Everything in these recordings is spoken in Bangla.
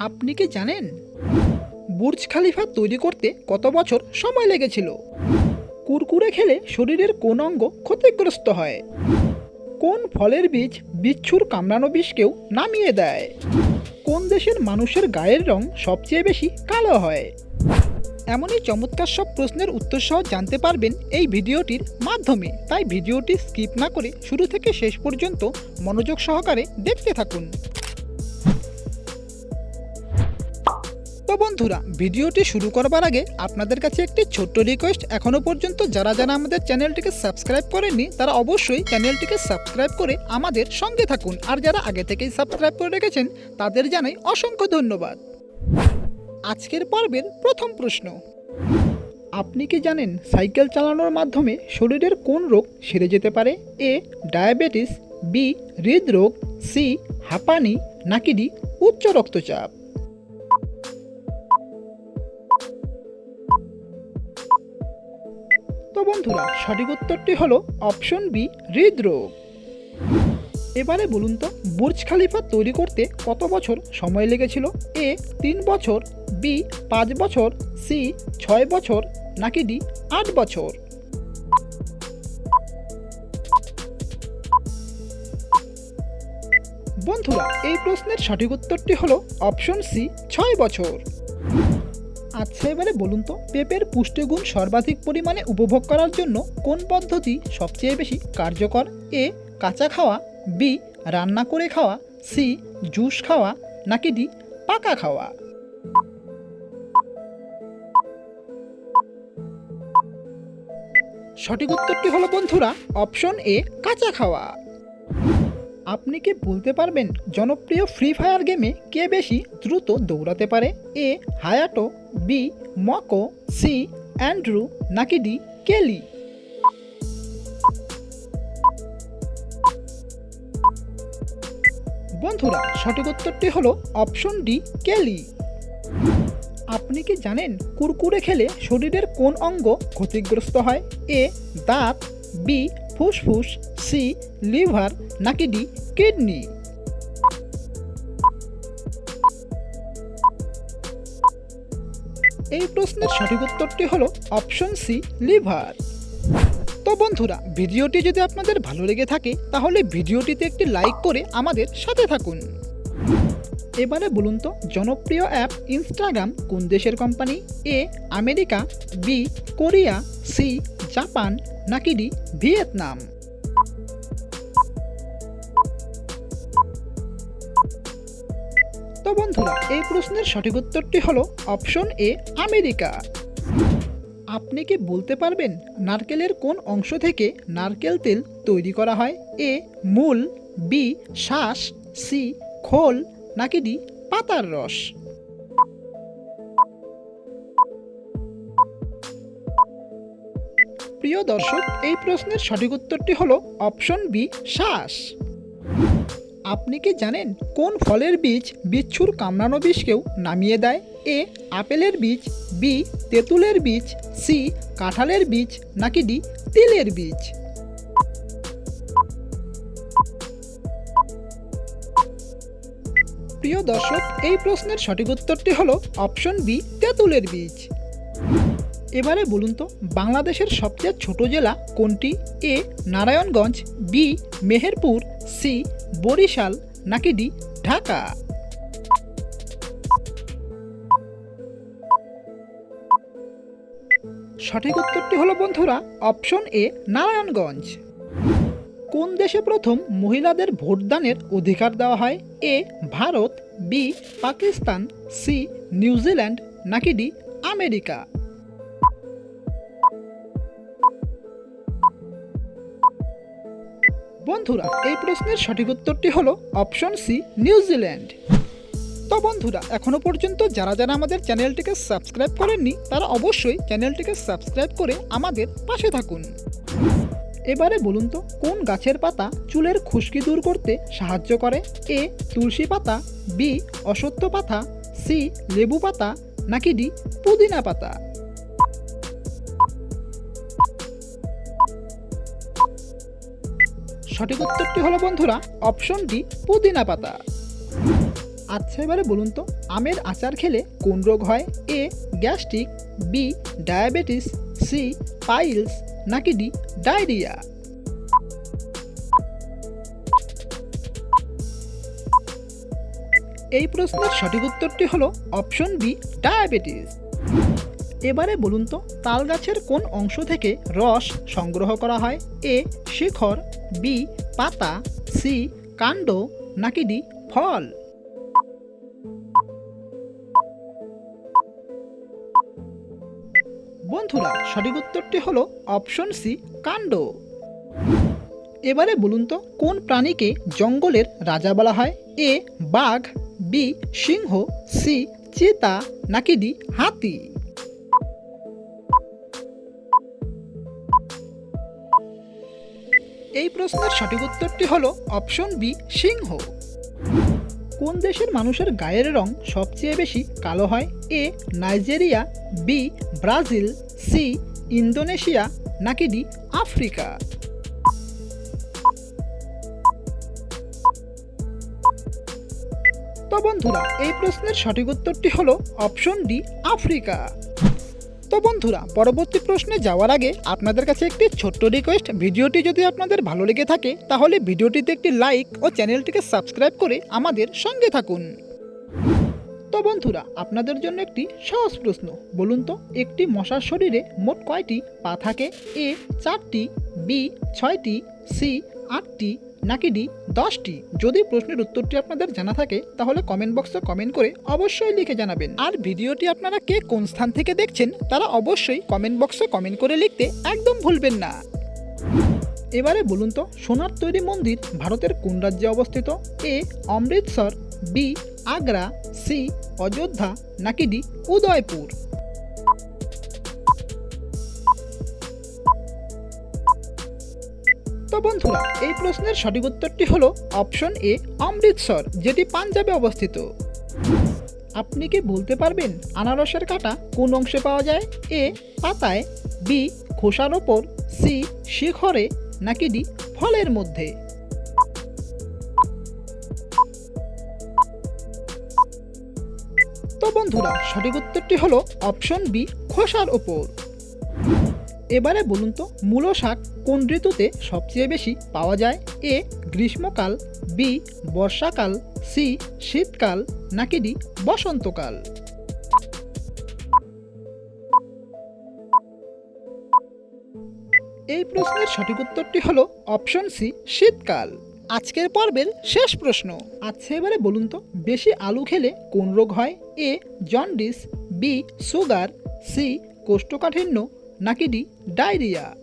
আপনি কি জানেন? বুর্জ খালিফা তৈরি করতে কত বছর সময় লেগেছিল? কুরকুরে খেলে শরীরের কোন অঙ্গ ক্ষতিগ্রস্ত হয়? কোন ফলের বীজ বিচ্ছুর কামড়ানো বিষকেও নামিয়ে দেয়? কোন দেশের মানুষের গায়ের রং সবচেয়ে বেশি কালো হয়? এমনই চমৎকার সব প্রশ্নের উত্তর সহ জানতে পারবেন এই ভিডিওটির মাধ্যমে। তাই ভিডিওটি স্কিপ না করে শুরু থেকে শেষ পর্যন্ত মনোযোগ সহকারে দেখতে থাকুন। তো বন্ধুরা, ভিডিওটি শুরু করবার আগে আপনাদের কাছে একটি ছোট্ট রিকোয়েস্ট এখনও পর্যন্ত যারা যারা আমাদের চ্যানেলটিকে সাবস্ক্রাইব করেননি, তারা অবশ্যই চ্যানেলটিকে সাবস্ক্রাইব করে আমাদের সঙ্গে থাকুন। আর যারা আগে থেকেই সাবস্ক্রাইব করে রেখেছেন, তাদের জানাই অসংখ্য ধন্যবাদ। আজকের পর্বের প্রথম প্রশ্ন। আপনি কি জানেন সাইকেল চালানোর মাধ্যমে শরীরের কোন রোগ সেরে যেতে পারে? এ, ডায়াবেটিস, বি, হৃদরোগ, সি, হাঁপানি, নাকি ডি, উচ্চ রক্তচাপ? বন্ধুরা, সঠিক উত্তরটি হলো অপশন বি হৃদরোগ। এবারে বলুন তো, বুর্জ খালিফা তৈরি করতে কত বছর সময় লেগেছিল? এ, তিন বছর, বি, পাঁচ বছর, সি, ছয় বছর, নাকি ডি, আট বছর? বন্ধুরা, এই প্রশ্নের সঠিক উত্তরটি হলো অপশন সি ছয় বছর। আচ্ছা এবারে বলুন তো, পেঁপের পুষ্টিগুণ সর্বাধিক পরিমাণে উপভোগ করার জন্য কোন পদ্ধতি সবচেয়ে বেশি কার্যকর? এ, কাঁচা খাওয়া, বি, রান্না করে খাওয়া, সি, জুস খাওয়া, নাকি ডি, পাকা খাওয়া? সঠিক উত্তরটি হলো বন্ধুরা, অপশন এ, কাঁচা খাওয়া। আপনি কি বলতে পারবেন, জনপ্রিয় ফ্রি ফায়ার গেমে কে বেশি দ্রুত দৌড়াতে পারে? A Hayato B Moko C Andrew নাকি ডি কেলি বন্ধুরা, সঠিক উত্তরটি হলো অপশন ডি কেলি আপনি কি জানেন কুরকুরে খেলে শরীরের কোন অঙ্গ ক্ষতিগ্রস্ত হয়? এ, দাঁত বি ফুসফুস, সি, লিভার নাকি ডি, কিডনি? এই প্রশ্নের সঠিক উত্তরটি হলো অপশন সি, লিভার। তো বন্ধুরা, ভিডিওটি যদি আপনাদের ভালো লেগে থাকে, তাহলে ভিডিওটিতে একটি লাইক করে আমাদের সাথে থাকুন। এবারে বলুন তো, জনপ্রিয় অ্যাপ ইনস্টাগ্রাম কোন দেশের company A, America, B, Korea, C, Japan, নাকি ডি, ভিয়েতনাম? তো বন্ধুরা, এই প্রশ্নের সঠিক উত্তরটি হলো অপশন এ, আমেরিকা। আপনি কি বলতে পারবেন নারকেলের কোন অংশ থেকে নারকেল তেল তৈরি করা হয়? এ, মূল, বি, শ্বাস, সি, খোল নাকি ডি পাতার রস? প্রিয় দর্শক, এই প্রশ্নের সঠিক উত্তরটি হলো অপশন বি, শ্বাস। আপনি কি জানেন কোন ফলের বীজ বিচ্ছুর কামড়ানো বিষকেও নামিয়ে দেয়? এ, আপেলের বীজ, বি, তেঁতুলের বীজ, সি, কাঁঠালের বীজ, নাকি ডি, তিলের বীজ? প্রিয় দর্শক, এই প্রশ্নের সঠিক উত্তরটি হলো অপশন বি, তেঁতুলের বীজ। এবারে বলুন তো, বাংলাদেশের সবচেয়ে ছোট জেলা কোনটি? A, Narayanganj, B, Meherpur, C, Barishal, নাকি ডি, ঢাকা? সঠিক উত্তরটি হলো বন্ধুরা, অপশন এ, নারায়ণগঞ্জ। কোন দেশে প্রথম মহিলাদের ভোটদানের অধিকার দেওয়া হয়? A, Bharat, B, Pakistan, C New Zealand নাকি ডি, আমেরিকা? বন্ধুরা, এই প্রশ্নের সঠিক উত্তরটি হলো অপশন সি নিউজিল্যান্ড তো বন্ধুরা, এখনও পর্যন্ত যারা যারা আমাদের চ্যানেলটিকে সাবস্ক্রাইব করেননি, তারা অবশ্যই চ্যানেলটিকে সাবস্ক্রাইব করে আমাদের পাশে থাকুন। এবারে বলুন তো, কোন গাছের পাতা চুলের খুশকি দূর করতে সাহায্য করে? এ, তুলসী পাতা, বি অসত্য পাতা, সি, লেবু পাতা, নাকি ডি, পুদিনা পাতা? সঠিক উত্তরটি হলো বন্ধুরা, অপশন ডি, পুদিনা পাতা। আচ্ছা এবারে বলুন তো, আমের আচার খেলে কোন রোগ হয়? A, gastric, B, diabetes C piles নাকি ডি ডায়রিয়া এই প্রশ্নের সঠিক উত্তরটি হলো অপশন বি, ডায়াবেটিস। এবারে বলুন তো তাল গাছের কোন অংশ থেকে রস সংগ্রহ করা হয়? এ, শিখর, বি, পাতা, সি, কাণ্ড নাকি ডি ফল। সঠিক উত্তরটি হলো অপশন সি, কাণ্ড। এবারে বলুন তো, কোন প্রাণীকে জঙ্গলের রাজা বলা হয়? এ, বাঘ, বি, সিংহ, সি, চিতা, নাকি ডি, হাতি? এই প্রশ্নের সঠিক উত্তরটি হলো অপশন বি, সিংহ। কোন দেশের মানুষের গায়ের রং সবচেয়ে বেশি কালো হয়? A, Nigeria, B, Brazil, C, Indonesia, নাকি ডি, আফ্রিকা? তো বন্ধুরা, এই প্রশ্নের সঠিক উত্তরটি হলো অপশন ডি, আফ্রিকা। তো বন্ধুরা, পরবর্তী প্রশ্নে যাওয়ার আগে আপনাদের কাছে একটি ছোট্ট রিকোয়েস্ট ভিডিওটি যদি আপনাদের ভালো লেগে থাকে, তাহলে ভিডিওটিতে একটি লাইক ও চ্যানেলটিকে সাবস্ক্রাইব করে আমাদের সঙ্গে থাকুন। তো বন্ধুরা, আপনাদের জন্য একটি সহজ প্রশ্ন। বলুন তো, একটি মশার শরীরে মোট কয়টি পা থাকে? এ, চারটি, বি, ছয়টি, সি, আটটি নাকি ডি? দশটি। যদি প্রশ্নের উত্তরটি আপনাদের জানা থাকে, তাহলে কমেন্ট বক্সে কমেন্ট করে অবশ্যই লিখে জানাবেন। আর ভিডিওটি আপনারা কে কোন স্থান থেকে দেখছেন, তারা অবশ্যই কমেন্ট বক্সে কমেন্ট করে লিখতে একদম ভুলবেন না। এবারে বলুন তো, সোনার তৈরি মন্দির ভারতের কোন রাজ্যে অবস্থিত? A, Amritsar, B, Agra, C, Ayodhya, নাকি ডি, উদয়পুর? বন্ধুরা, এই প্রশ্নের সঠিক উত্তরটি হলো অপশন এ, অমৃতসর, যেটি পাঞ্জাবে অবস্থিত। আপনি কি বলতে পারবেন আনারসের কাঁটা কোন অংশে পাওয়া যায়? এ, পাতায়, বি, খোসার ওপর, সি, শিখরে, নাকি ডি, ফলের মধ্যে? তো বন্ধুরা, সঠিক উত্তরটি হলো অপশন বি, খোসার ওপর। এবারে বলুন তো, মূলো শাক কোন ঋতুতে সবচেয়ে বেশি পাওয়া যায়? এ, গ্রীষ্মকাল বি বর্ষাকাল সি শীতকাল, নাকি ডি বসন্তকাল? এই প্রশ্নের সঠিক উত্তরটি হলো অপশন সি শীতকাল। আজকের পর্বের শেষ প্রশ্ন। আচ্ছা এবারে বলুন তো, বেশি আলু খেলে কোন রোগ হয়? A, jaundice B sugar C কোষ্ঠকাঠিন্য, নাকি ডি ডায়রিয়া?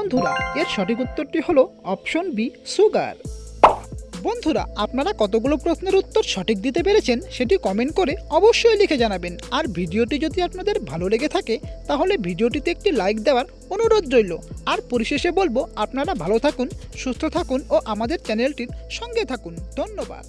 বন্ধুরা, এর সঠিক উত্তরটি হলো অপশন বি, সুগার। বন্ধুরা, আপনারা কতগুলো প্রশ্নের উত্তর সঠিক দিতে পেরেছেন সেটি কমেন্ট করে অবশ্যই লিখে জানাবেন। আর ভিডিওটি যদি আপনাদের ভালো লেগে থাকে, তাহলে ভিডিওটিতে একটি লাইক দেওয়ার অনুরোধ রইল। আর পরিশেষে বলব, আপনারা ভালো থাকুন, সুস্থ থাকুন ও আমাদের চ্যানেলটির সঙ্গে থাকুন। ধন্যবাদ।